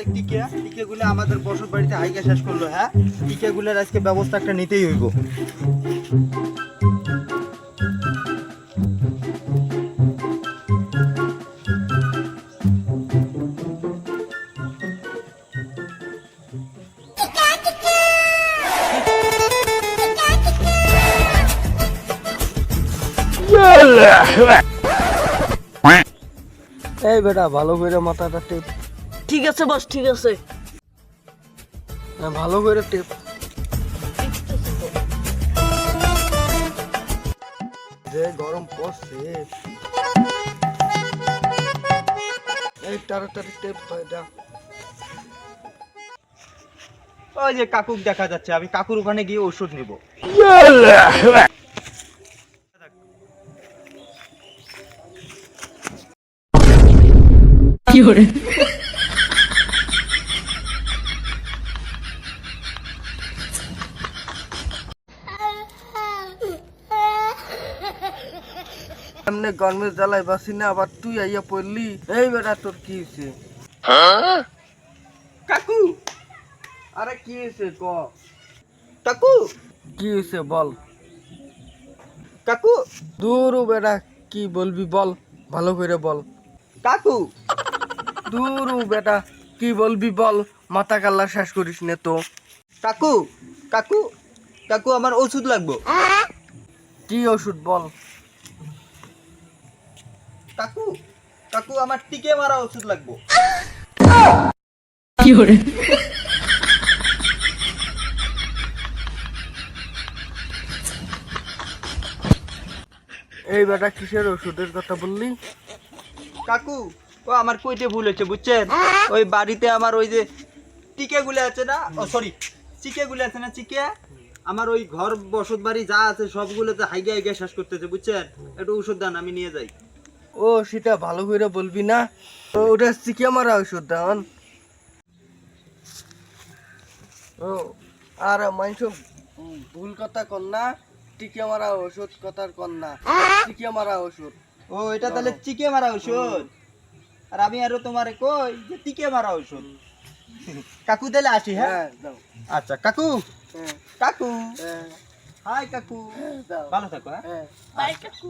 অর্ধেক টিকে টিকেগুলো আমাদের বসত বাড়িতে হাইকা শেষ করল হ্যাঁ? টিকেগুলোর আজকে ব্যবস্থা একটা নিতেই হইব। এই বেটা ভালো করে মাথাটা টেপ। ঠিক আছে বস ঠিক আছে। হ্যাঁ, ভালো করে টেপ। যে গরম পড়ছে। এই তাড়াতাড়ি টেপ দাও। ওই যে কাকুক দেখা যাচ্ছে আমি কাকুর ওখানে গিয়ে ওষুধ নিব। এমনি গরমের জ্বালায় বাসি না, আবার তুই আইয়া পড়লি। এই বেটা, তোর কি হয়েছে কাকু! আরে, কি হয়েছে ক? কাকু! কি হয়েছে বল? কাকু! দূর বেটা, কি বলবি বল? ভালো করে বল। কাকু! দূর বেটা, কি বলবি বল? মাথা কাল্লা শেষ করিস নে তো। কাকু! কাকু! কাকু, আমার ওষুধ লাগবো। কি ওষুধ বল? কাকু কাকু আমার টিকে মারা ওষুধ লাগবো। এই বেটা কিসের ওষুধের কথা বললি? কাকু ও আমার কইতে ভুল হয়েছে বুঝছেন? ওই বাড়িতে আমার ওই যে টিকে গুলো আছে না? ও সরি চিকে গুলো আছে না চিকে? আমার ওই ঘর বসত বাড়ি যা আছে সবগুলোতে হাইগে হাইগে শেষ করতেছে বুঝছেন? একটু ওষুধ দেন আমি নিয়ে যাই। ও সেটা ভালো করে বলবি না? ওটা চিকিয়া মারা ওষুধ দান ও আর মানুষ ভুল কথা কর না টিকিয়া মারা ওষুধ কথার কর না। টিকিয়া মারা ওষুধ ও এটা তাহলে চিকে মারা ওষুধ আর আমি আরও তোমারে কই যে টিকে মারা ওষুধ কাকু তাহলে আসি হ্যাঁ? হ্যাঁ দাও আচ্ছা কাকু। হ্যাঁ। কাকু। হ্যাঁ। হাই কাকু। দাও ভালো থাকো হ্যাঁ? হ্যাঁ। বাই কাকু।